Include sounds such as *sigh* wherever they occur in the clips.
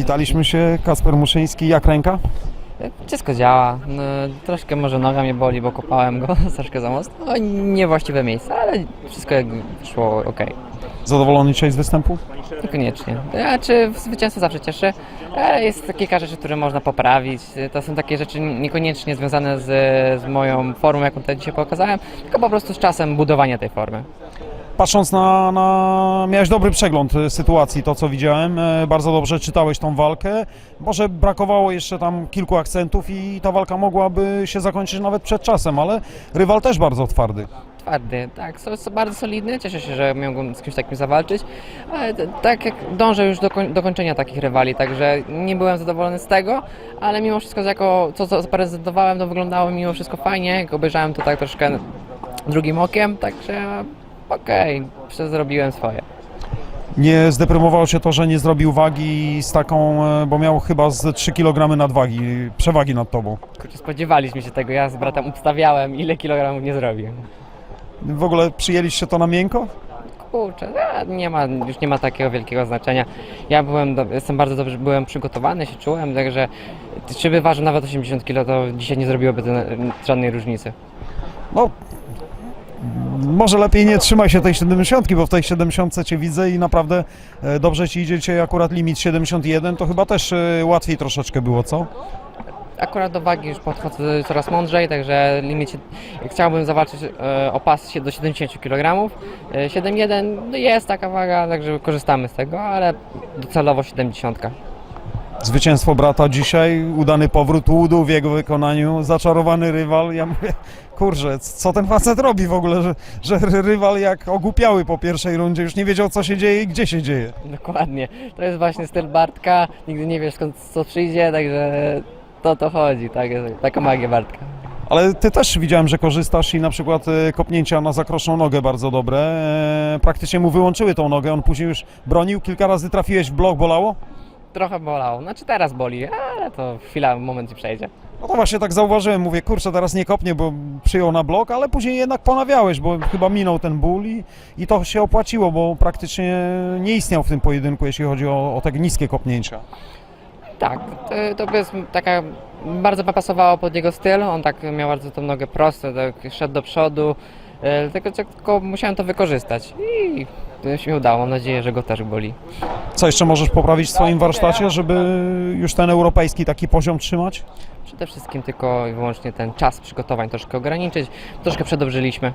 Witaliśmy się, Kasper Muszyński, jak ręka? Wszystko działa. No, troszkę może noga mnie boli, bo kopałem go *laughs* troszkę za mocno. No, niewłaściwe miejsce, ale wszystko jak szło ok. Zadowolony dzisiaj z występu? Niekoniecznie. Znaczy zwycięstwo zawsze cieszy, ale jest kilka rzeczy, które można poprawić. To są takie rzeczy niekoniecznie związane z, z moją formą, jaką tutaj dzisiaj pokazałem, tylko po prostu z czasem budowania tej formy. Patrząc na, na... Miałeś dobry przegląd e, sytuacji, to co widziałem. E, Bardzo dobrze czytałeś tą walkę. Może brakowało jeszcze tam kilku akcentów i ta walka mogłaby się zakończyć nawet przed czasem, ale rywal też bardzo twardy. Twardy, tak, so- so bardzo solidny, cieszę się, że mogłem z kimś takim zawalczyć, ale tak jak dążę już do, koń- do kończenia takich rywali, także nie byłem zadowolony z tego, ale mimo wszystko jako co zaprezentowałem, to wyglądało mimo wszystko fajnie, jak obejrzałem to tak troszkę drugim okiem, także okej, okay, zrobiłem swoje. Nie zdeprymowało się to, że nie zrobił wagi z taką, e, bo miał chyba z 3 kg nadwagi, przewagi nad tobą. Kurczę, spodziewaliśmy się tego, ja z bratem obstawiałem, ile kilogramów nie zrobię. W ogóle przyjęliście to na miękko? Kurczę, nie ma, już nie ma takiego wielkiego znaczenia. Ja byłem, do, jestem bardzo dobrze, byłem przygotowany, się czułem, także czy by ważył nawet 80 kg, to dzisiaj nie zrobiłoby żadnej różnicy. No, może lepiej nie trzymaj się tej 70, bo w tej 70 cię widzę i naprawdę e, dobrze ci idzie dzisiaj akurat limit 71, to chyba też e, łatwiej troszeczkę było, co? Akurat do wagi już podchodzę coraz mądrzej, także limit, chciałbym zawalczyć e, o pas do 70 kg. E, 7,1 no jest taka waga, także korzystamy z tego, ale docelowo 70. Zwycięstwo brata dzisiaj, udany powrót łudu w jego wykonaniu, zaczarowany rywal. Ja mówię, kurczę, co ten facet robi w ogóle, że, że rywal jak ogłupiały po pierwszej rundzie, już nie wiedział co się dzieje i gdzie się dzieje. Dokładnie. To jest właśnie styl Bartka. Nigdy nie wiesz skąd co przyjdzie, także to to chodzi. Tak, taka magia Bartka. Ale ty też widziałem, że korzystasz i na przykład e, kopnięcia na zakroczną nogę bardzo dobre. E, Praktycznie mu wyłączyły tą nogę, on później już bronił, kilka razy trafiłeś w blok, bolało? Trochę bolało. Znaczy teraz boli, ale to chwila, moment i przejdzie. No to właśnie tak zauważyłem, mówię, kurczę, teraz nie kopnie, bo przyjął na blok, ale później jednak ponawiałeś, bo chyba minął ten ból i, i to się opłaciło, bo praktycznie nie istniał w tym pojedynku, jeśli chodzi o, o te niskie kopnięcia. Tak, to, to jest taka, bardzo pasowało pod jego styl. On tak miał bardzo tą nogę prostą, tak szedł do przodu. e, Tylko, tylko musiałem to wykorzystać i to się udało. Mam nadzieję, że go też boli. Co jeszcze możesz poprawić w swoim warsztacie, żeby już ten europejski taki poziom trzymać? Przede wszystkim tylko i wyłącznie ten czas przygotowań troszkę ograniczyć. Troszkę przedobrzyliśmy.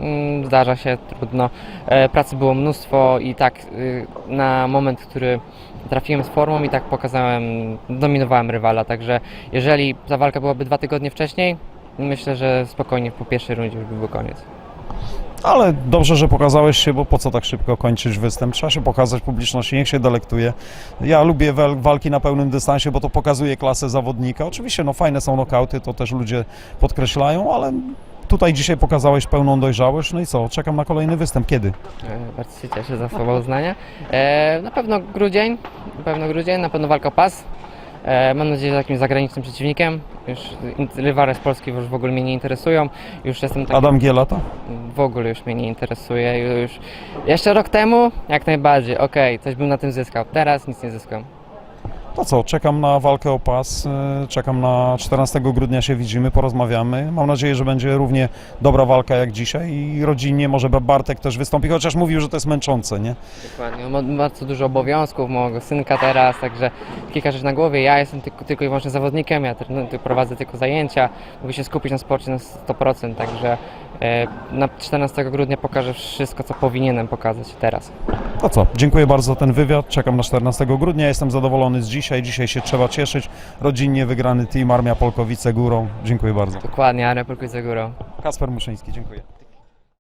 Mm, Zdarza się, trudno. E, Pracy było mnóstwo i tak y, na moment, który trafiłem z formą i tak pokazałem, dominowałem rywala. Także jeżeli ta walka byłaby dwa tygodnie wcześniej, myślę, że spokojnie po pierwszej rundzie już by był koniec. Ale dobrze, że pokazałeś się, bo po co tak szybko kończyć występ? Trzeba się pokazać publiczności, niech się delektuje. Ja lubię walki na pełnym dystansie, bo to pokazuje klasę zawodnika. Oczywiście, no fajne są nokauty, to też ludzie podkreślają, ale tutaj dzisiaj pokazałeś pełną dojrzałość. No i co, czekam na kolejny występ. Kiedy? E, Bardzo się cieszę za słowa uznania. E, na pewno grudzień, na pewno grudzień, na pewno walka o pas. E, mam nadzieję, że jakimś zagranicznym przeciwnikiem. Już rywale z Polski już w ogóle mnie nie interesują. Już jestem taki, Adam Gielata? w ogóle już mnie nie interesuje. Już jeszcze rok temu jak najbardziej, okej, coś bym na tym zyskał. Teraz nic nie zyskam. To co, czekam na walkę o pas, y, czekam na 14 grudnia się widzimy, porozmawiamy. Mam nadzieję, że będzie równie dobra walka jak dzisiaj i rodzinnie może Bartek też wystąpi, chociaż mówił, że to jest męczące, nie? Dokładnie. Mam bardzo dużo obowiązków, mojego synka teraz, także kilka rzeczy na głowie. Ja jestem tylko, tylko i wyłącznie zawodnikiem, ja trenuję, tylko prowadzę tylko zajęcia, mogę się skupić na sporcie na 100%, także e, na 14 grudnia pokażę wszystko, co powinienem pokazać teraz. To co, dziękuję bardzo za ten wywiad, czekam na 14 grudnia, jestem zadowolony z dzisiaj, dzisiaj się trzeba cieszyć. Rodzinnie wygrany team Armia Polkowice górą, dziękuję bardzo. Dokładnie, Polkuj za górą. Kasper Muszyński, dziękuję.